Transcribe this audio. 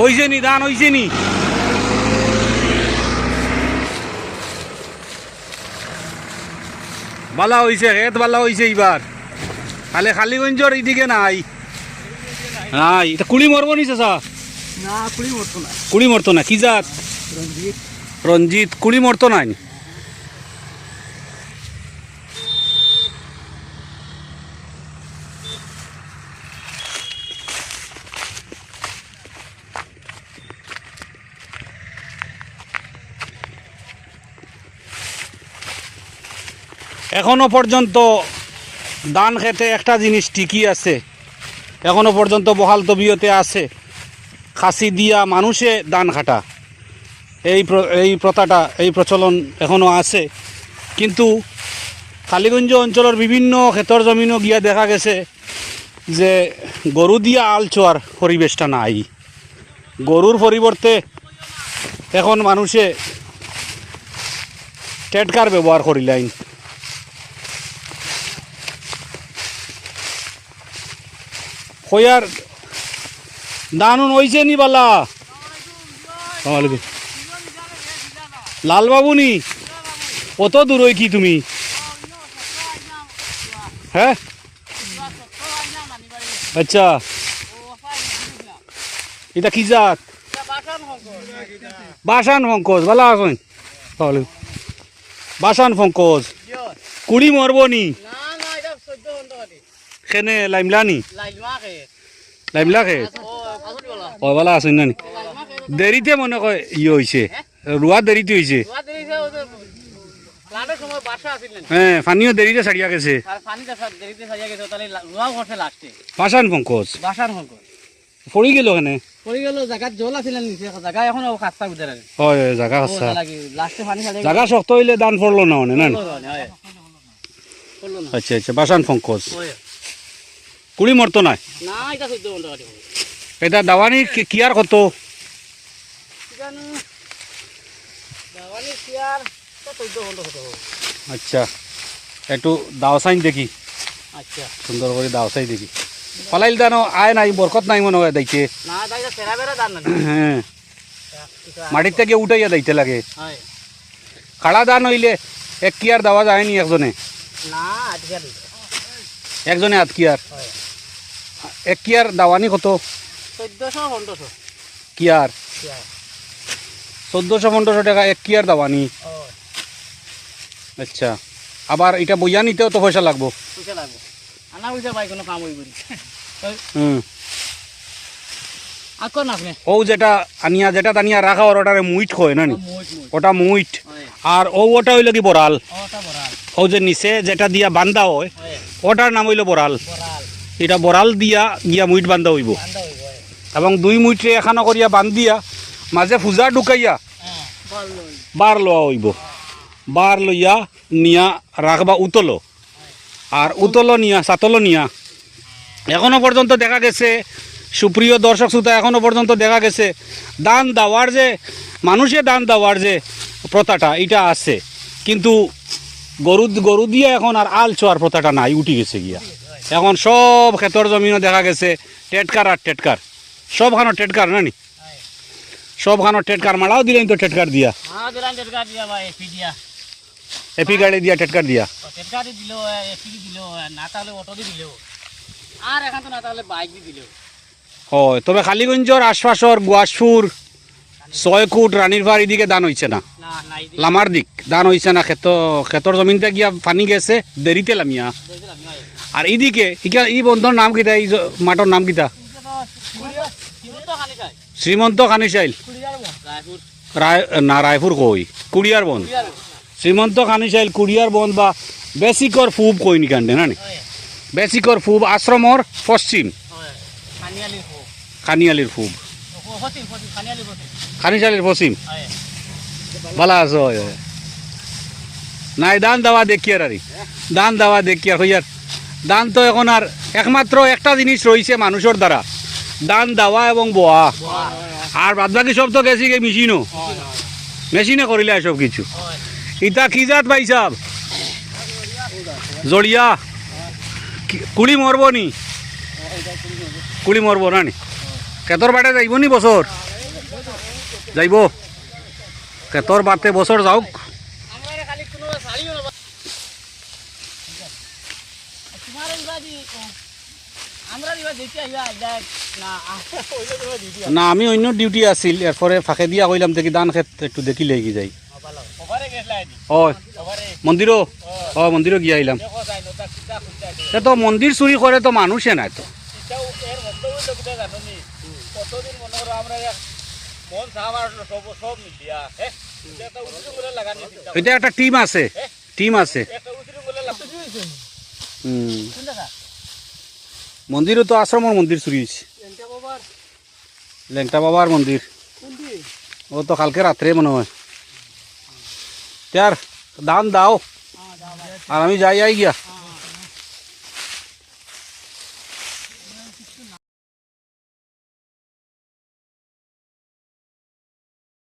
হইছে নি ধান হইছে নি। বালা হইছে হেত বালা হইছে এইবার। খালি খালিগঞ্জর এইদিকে নাই। নাই এটা কুড়ি মরব নি না কুড়ি মরতো না। কি জাত? রঞ্জিত। রঞ্জিত কুড়ি মরতো নাই এখনও পর্যন্ত ধান খেতে একটা জিনিস ঠিকই আছে। এখনও পর্যন্ত বহাল তবিয়তে আছে। খাসি দিয়া মানুষে ধান খাটা। এই এই প্রথাটা, এই প্রচলন এখনও আছে। কিন্তু কালীগঞ্জ অঞ্চলের বিভিন্ন ক্ষেতর জমিনও গিয়া দেখা গেছে যে গরু দিয়া আল চোয়ার পরিবেশটা নাই। গরুর পরিবর্তে এখন মানুষে টেটকার ব্যবহার করিলাইন কয়ার দানুন হইছে নি বালা? লালবাবু নি কত দূর হই কি তুমি? হ্যাঁ? আচ্ছা। এটা কি জাত? বাসান ফঙ্কজ আছেন তাহলে বাসান ফঙ্কজ কুড়ি মরব নি না না এটা চোদ্দ ঘণ্টা কাটি সেনে লাইমলা নি লাইমলা খে ও আসুন বলা ও আছেন না নি দেরিতে মনে কয় ইয়ে হয়েছে রুয়া দেরিতে হয়েছে হ্যাঁ পানিও দেরিতে ছাড়িয়া গেছে করছে পঙ্কজ পড়ি গেল ওখানে পড়ে গেল জায়গাত জল আছিল নিচে জায়গা এখন খাস্তা বুঝে হয় হয়, লাস্টে পানি শক্ত হইলে দান পড়ল না মানে না আচ্ছা আচ্ছা বাসান পঙ্কজ। কুড়ি মরতো না এটা চোদ্দ এটা দাওয়ানি কি- কি আর কত? আচ্ছা একটু দাও সাইন দেখি। আচ্ছা। সুন্দর করে দাও সাই দেখি। পালাইল দানো আয় নাই বরকত নাই মনে হয় না হ্যাঁ। মাটির থেকে উঠাইয়া দাইতে লাগে। খাড়া দান হইলে এক কিয়ার দেওয়া যায়নি একজনে? না একজনে আধ কিয়ার হয়। এক কিয়ার দাওয়ানি কত? চোদ্দশো পনেরোশো। কিয়ার? চোদ্দোশো পনেরোশো টাকা এক কিয়ার দাওয়ানি। আচ্ছা। আবার এটা বইয়া নিতেও তো পয়সা লাগবো। পয়সা লাগবে। আনা পয়সা পাই কোনো কাম হইব হুম। আর আপনি? ও যেটা আনিয়া যেটা আনিয়া রাখা ওর ওটারে মুইট কয় না ওটা মুইট। আর ও ওটা হইল কি বরাল ও যে নিচে যেটা দিয়া বান্ধা হয় হয়। ওটার নাম হইল বরাল বরাল এটা বরাল দিয়া গিয়া মুইট বান্ধা হইব। বান্ধা এবং দুই মুইটে এখানো করিয়া বান্ধিয়া মাঝে ফুজা ঢুকাইয়া বার লওয়া হইব। বার লইয়া নিয়া রাখবা উতলো। আর উতলো নিয়া সাতলো নিয়া। এখনও পর্যন্ত দেখা গেছে সুপ্রিয় দর্শক শ্রোতা এখনও পর্যন্ত দেখা গেছে দান দেওয়ার যে মানুষে দান দেওয়ার যে প্রথাটা এটা আছে। কিন্তু গরু গরু দিয়ে এখন আর আল চোয়ার প্রথাটা নাই উঠি গেছে গিয়া। এখন সব ক্ষেতর জমিনও দেখা গেছে টেটকার আর টেটকার। সবখানো টেটকার না নি? সবখানো টেটকার মারাও দিলেন তো টেটকার দিয়া। এপি গাড়ি দিয়া টেটকার দিয়া। ও টেটকা দি দিলো এপি দি দিলো না তাহলে অটো দি আর এখন তো না তাহলে বাইক দি হয় তবে কালীগঞ্জর আশপাশর গুয়াসপুর ছয়কুট রানীরভার এদিকে দান হইছে না। লামার দিক দান হইছে না ক্ষেত ক্ষেতর জমিনতে গিয়া পানি গেছে দেরিতে লামিয়া। আর এইদিকে ইকা এই বন্ধর নাম কিতা, এই মাঠর নাম কিতা? শ্রীমন্ত খানিশাইল রায় না রায়পুর কই কুড়িয়ার কুড়িয়ার শ্রীমন্ত খানিশাইল কুড়িয়ার বন্ধ বা বেসিকর ফুব কই নি কান্দে, না বেসিকর ফুব আশ্রমর পশ্চিম। খানিয়ালি ফো ফুব খানিশাইলের পশ্চিম ভালো আছো। নাই, দান দেওয়া দেখি আর। দান দেওয়া দেখি আর হইয়ার দান তো এখন আর একমাত্র একটা জিনিস রয়েছে মানুষের দ্বারা। দান, দেওয়া এবং বোয়া। আর বাদ বাকি সব তো গেছি গে মেশিনও। মেশিনে করিলে সব কিছু। ইতা কি জাত ভাই সাহ জড়িয়া। কুড়ি মরব নি? কুড়ি মরব না নি? কেতর বাটে যাইব নি বছর? যাইব। কেতর বাটে বছর যাওক আমরা রে খালি কোনো শাড়িও না তোমার এইবার দি আমরা দিবা দেখি আইবা দেখ না আমি অন্য ডিউটি আছিল এরপরে ফাঁকে দিয়া কইলাম দেখি দান খেত একটু দেখি লেগে যাই। ওভারে মন্দিরও? ও মন্দিরও গিয়া আইলাম। তো মন্দির চুরি করে তো মানুষে নাই তো। এটা একটা টিম আছে টিম আছে। হুম। মন্দিরও তো আশ্রমের মন্দির চুরি হয়েছে। লেংটা বাবার। মন্দির। ও তো কালকে রাত্রে মনে হয়। তার দান দাও। হ্যাঁ আর আমি যাই আই গিয়া।